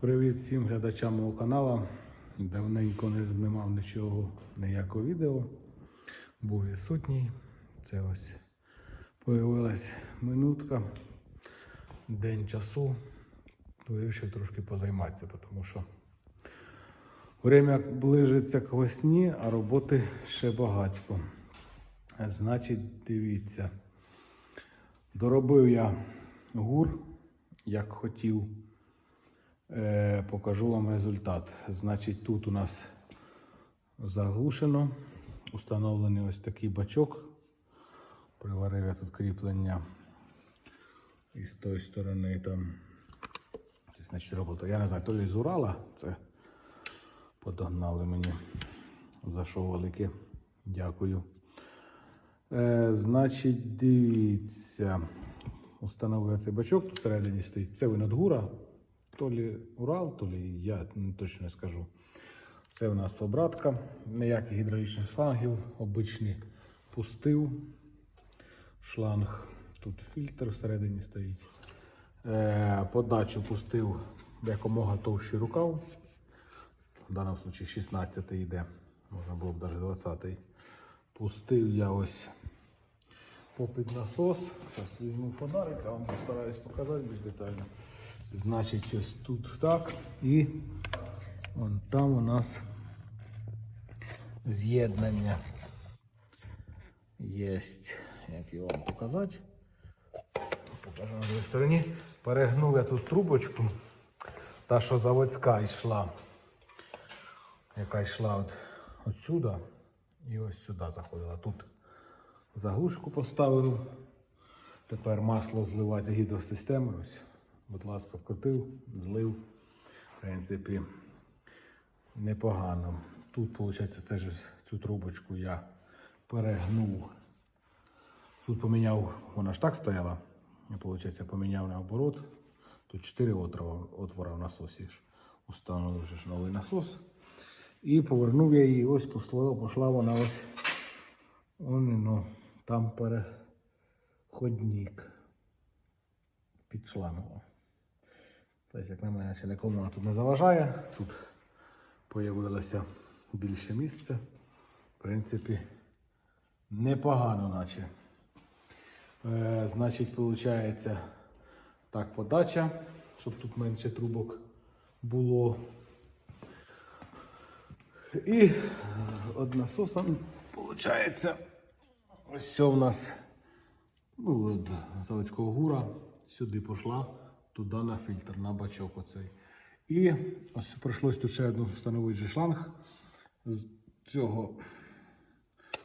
Привіт всім глядачам мого каналу. Давненько не знімав нічого, ніякого відео. Був відсутній. Це ось появилась минутка, день часу. Вирішив трошки позайматися, тому що время ближиться к весні, а роботи ще багатько. Значить, дивіться. Доробив я гур, як хотів. Е, покажу вам результат. Значить, тут у нас заглушено. Установлений ось такий бачок. Приварив я тут кріплення. І з тої сторони там. Значить, робота. Я не знаю, то ли з Урала це подогнали мені. За що велике. Дякую. Е, значить, дивіться. Установив цей бачок, тут всередині стоїть. Це виногура. То лі Урал, то лі я точно не скажу. Це у нас обратка. Ніяких гідравлічних шлангів, обичний пустив шланг. Тут фільтр всередині стоїть. Е, подачу пустив якомога товщий рукав. В даному випадку 16 йде, можна було б навіть 20. Пустив я ось попід насос. Зараз візьму фонарик, а вам постараюсь показати більш детально. Значить, ось тут так. І вон там у нас з'єднання є. Як його вам показати? Покажу на другій стороні. Перегнув я тут трубочку. Та, що заводська йшла. Яка йшла от отсюди і ось сюди заходила. Тут заглушку поставив. Тепер масло зливати з гідросистеми. Ось, будь ласка, вкрутив, злив. В принципі, непогано. Тут, виходить, це ж цю трубочку я перегнув. Тут поміняв, вона ж так стояла. Виходить, поміняв наоборот. Тут 4 отвора, в насосі. Установив новий насос. І повернув я її, ось пішла, пішла вона ось. Он, ну, там переходник під шлангом. Тобто, як на мене, ще нікому вона тут не заважає. Тут появилося більше місця. В принципі, непогано, наче. Е, значить, виходить, так, подача, щоб тут менше трубок було. І е, од насоса, виходить, ось все в нас ну, від заводського гура сюди пішла, туди на фільтр, на бачок оцей. І ось прийшлось тут ще одну встановити шланг з цього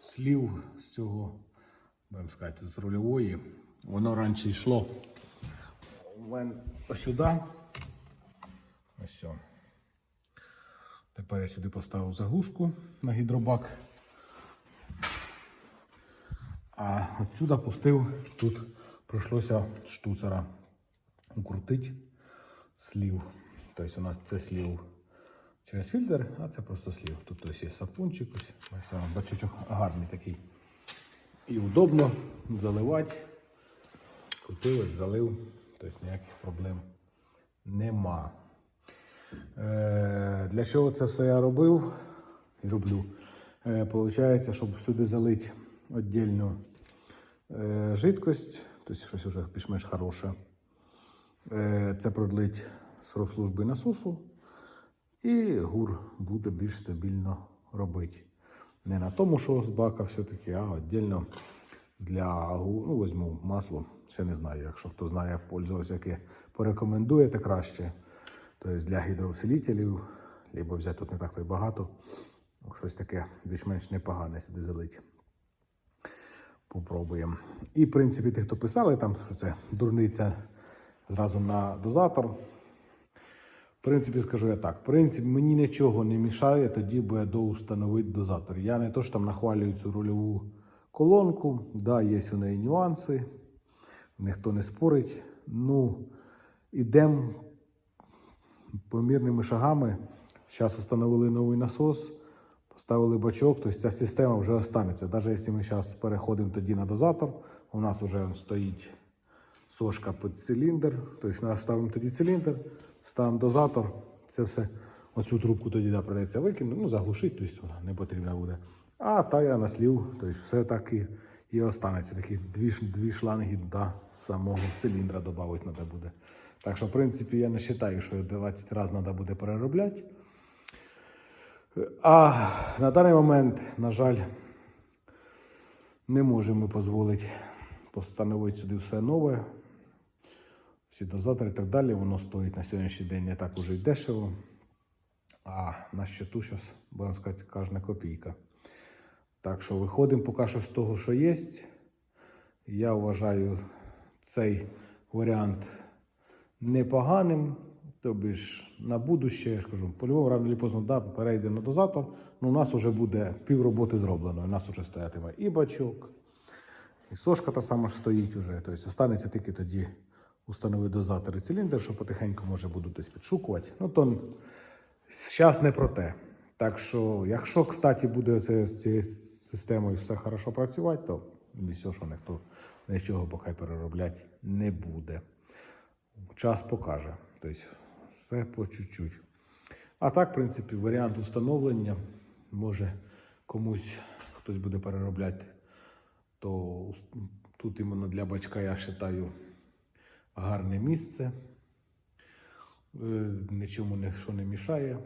слів, з цього, будемо сказати, з рульової. Воно раніше йшло сюди. Ось. Тепер я сюди поставив заглушку на гідробак. А отсюда пустив, тут прийшлося штуцера укрутити слів. Тобто у нас це слів через фільтр, а це просто слів. Тут ось є сапунчик, ось, бачите, бачочок гарний такий. І удобно заливати. Крутилось, залив, тобто ніяких проблем нема. Е, для чого це все я робив і роблю? Е, Получається, щоб сюди залити віддільну е, жидкость, тобто щось вже більш-менш хороше. Е, це продлить срок служби насосу, і гур буде більш стабільно робити. Не на тому, що з бака все-таки, а віддільно для гур. Ну, візьму масло. Ще не знаю, якщо хто знає, пользувався, яке порекомендуєте краще. Тобто для гідроусилителів, або взяти тут не так то й багато. Щось таке більш-менш непогане сюди залить. Попробуємо. І, в принципі, ті, хто писали, там, що це дурниця зразу на дозатор. В принципі, скажу я так. В принципі, мені нічого не мішає, тоді би я доустановити дозатор. Я не то, що там нахвалюю цю рульову колонку. Да, є у неї нюанси, ніхто не спорить. Ну, ідемо помірними шагами. Зараз встановили новий насос, поставили бачок, тобто ця система вже останеться. Навіть якщо ми зараз переходимо тоді на дозатор, у нас вже стоїть сошка під циліндр, тобто ми ставимо тоді циліндр, ставимо дозатор, це все, оцю трубку тоді да, придеться викинути, ну, заглушити, тобто вона не потрібна буде. А та я наслів, тобто все так і, і останеться. Такі дві, дві шланги до самого циліндра додати треба буде. Так що, в принципі, я не вважаю, що 20 разів треба буде переробляти. А на даний момент, на жаль, не можемо дозволити постановити сюди все нове, всі дозатори і так далі. Воно стоїть на сьогоднішній день не так уже й дешево. А на щиту зараз, будемо сказати, кожна копійка. Так що виходимо поки що з того, що є. Я вважаю цей варіант непоганим. Тобі ж на будуще, я ж кажу, по-любому рано чи поздно да, перейде на дозатор, ну у нас вже буде пів роботи зроблено. У нас вже стоятиме і бачок, і сошка та сама ж стоїть уже. Тобто останеться тільки тоді установити дозатор і циліндр, що потихеньку може будуть десь підшукувати. Ну то зараз не про те. Так що, якщо, кстати, буде це, з цією системою все хорошо працювати, то все, що ніхто нічого поки переробляти не буде. Час покаже. Тобто все по чуть-чуть. А так, в принципі, варіант встановлення може комусь хтось буде переробляти, то тут іменно для бачка я вважаю гарне місце. Е, Нічому ніщо не мішає.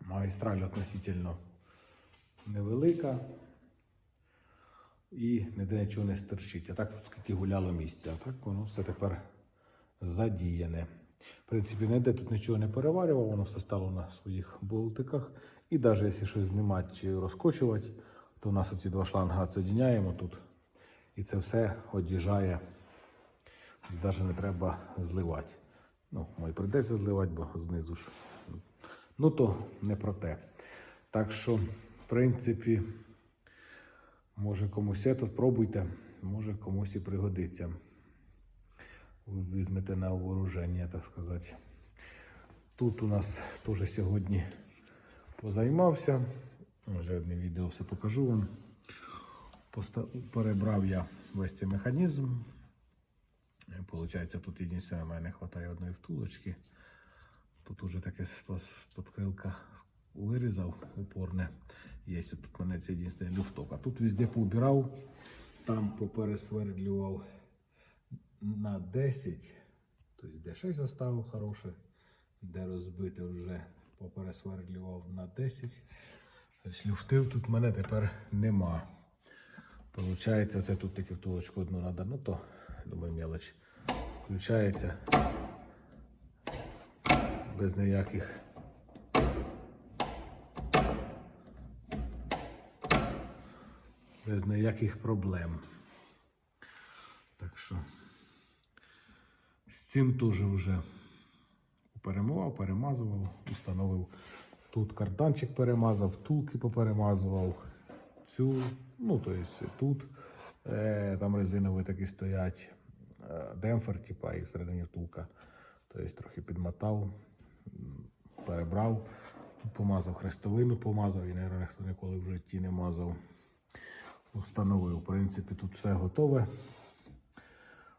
Магістраль относительно невелика. І ніде нічого не стерчить. А так скільки гуляло місця. А так воно все тепер задіяне. В принципі, ніде тут нічого не переварював, воно все стало на своїх болтиках. І навіть якщо щось знімати чи розкочувати, то у нас оці два шланга відсоединяємо тут. І це все од'їжджає. Навіть не треба зливати. Ну, мої прийдеться зливати, бо знизу ж. Ну то не про те. Так що, в принципі, може комусь це пробуйте, може комусь і пригодиться. Ви візьмете на вооруження, так сказати. Тут у нас теж сьогодні позаймався. Вже одне відео все покажу вам. Перебрав я весь цей механізм. Получається, тут єдине, мене не вистачає одної втулочки. Тут уже таке подкрилка вирізав упорне. Є тут мене це єдиний люфток. А тут везде поубирав, там попересвердлював на 10. Тобто де 6 оставив хороше, де розбите вже попересвердлював на 10. Тобто люфтив тут мене тепер нема. Получається, це тут тільки втулочку одну треба, ну то, думаю, мелоч. Включається без ніяких. Без ніяких проблем. Так що з цим теж вже перемивав, перемазував, установив. Тут карданчик перемазав, втулки поперемазував. Цю, ну, то есть тут там резинові такі стоять, е, демпфер, типа, і всередині втулка. Тобто трохи підмотав, перебрав, помазав хрестовину, помазав і, мабуть, ніхто ніколи в житті не мазав. Установив. В принципі, тут все готове.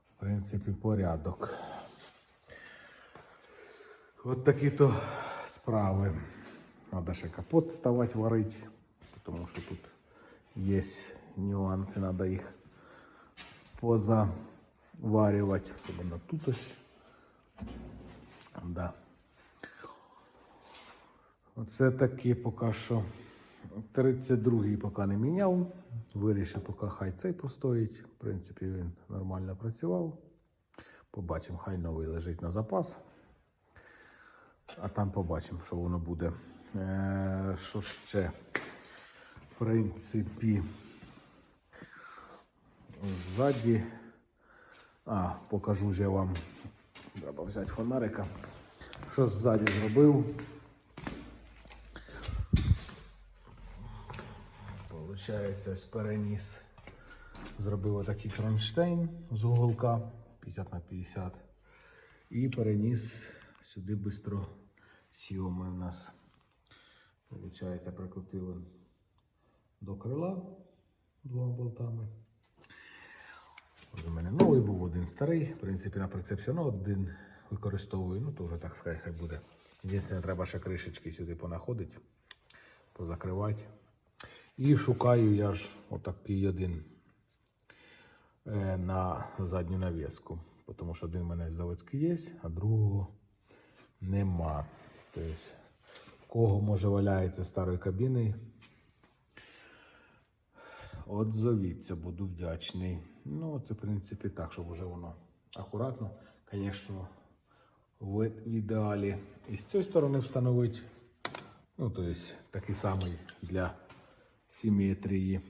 В принципі, порядок. От такі то справи. Треба ще капот ставати варити, тому що тут є нюанси, треба їх позаварювати, особливо тут ось. Да. Оце такі поки що. 32-й поки не міняв. Вирішив, поки хай цей постоїть. В принципі, він нормально працював. Побачимо, хай новий лежить на запас. А там побачимо, що воно буде. Е, що ще? В принципі, ззаді. А, покажу вже вам. Треба взяти фонарика. Що ззаді зробив? Получається, переніс. Зробив отакий кронштейн з уголка 50 на 50. І переніс сюди бистро сіоми у нас. Получається, прикрутили до крила двома болтами. Ось у мене новий був один старий. В принципі, на прицеп все одно один, використовую, ну то вже так сказати, хай буде. Єдине, треба ще кришечки сюди понаходити, позакривати. І шукаю я ж отакий один е, на задню навіску. Тому що один у мене заводський є, а другого нема. Тобто, кого може валяється старої кабіни, Отзовіться, буду вдячний. Ну, це, в принципі, так, щоб вже воно акуратно. Звісно, в, ідеалі і з цієї сторони встановити. Ну, тобто, такий самий для симетрії.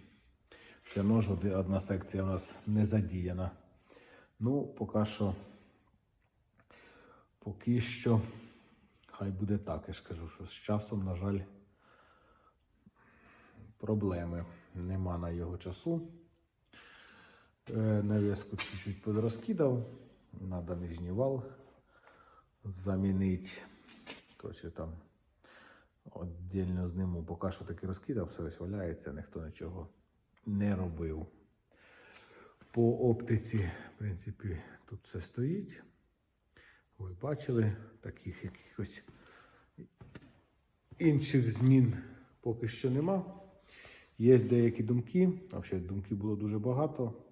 Все одно ж одна секція у нас не задіяна. Ну, поки що, поки що, хай буде так. Я ж кажу, що з часом, на жаль, проблеми. Нема на його часу. Е, Навіску чуть-чуть подрозкидав. Надо нижній вал замінити. Коротше, там віддільно зніму. Поки що таки розкидав, все ось валяється, ніхто нічого не робив. По оптиці, в принципі, тут все стоїть. Ви бачили, таких якихось інших змін поки що нема. Є деякі думки, взагалі думків було дуже багато,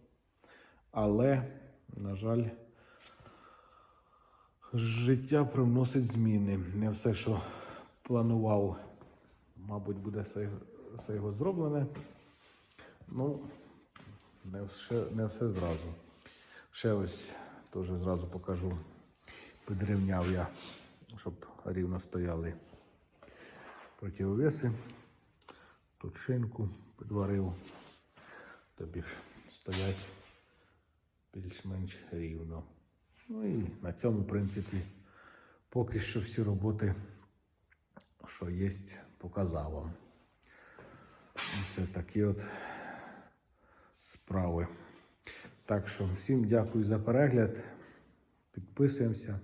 але, на жаль, життя привносить зміни. Не все, що планував, мабуть, буде все, його зроблене. Ну, не все, не все зразу. Ще ось теж зразу покажу. Підрівняв я, щоб рівно стояли противовеси. Тут шинку підварив, тобі ж стоять більш-менш рівно. Ну і на цьому, в принципі, поки що всі роботи, що є, показав вам. Це такі от справи. Так що всім дякую за перегляд. Підписуємося,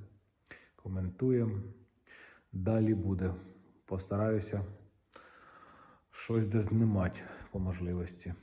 коментуємо. Далі буде. Постараюся щось де знімати по можливості.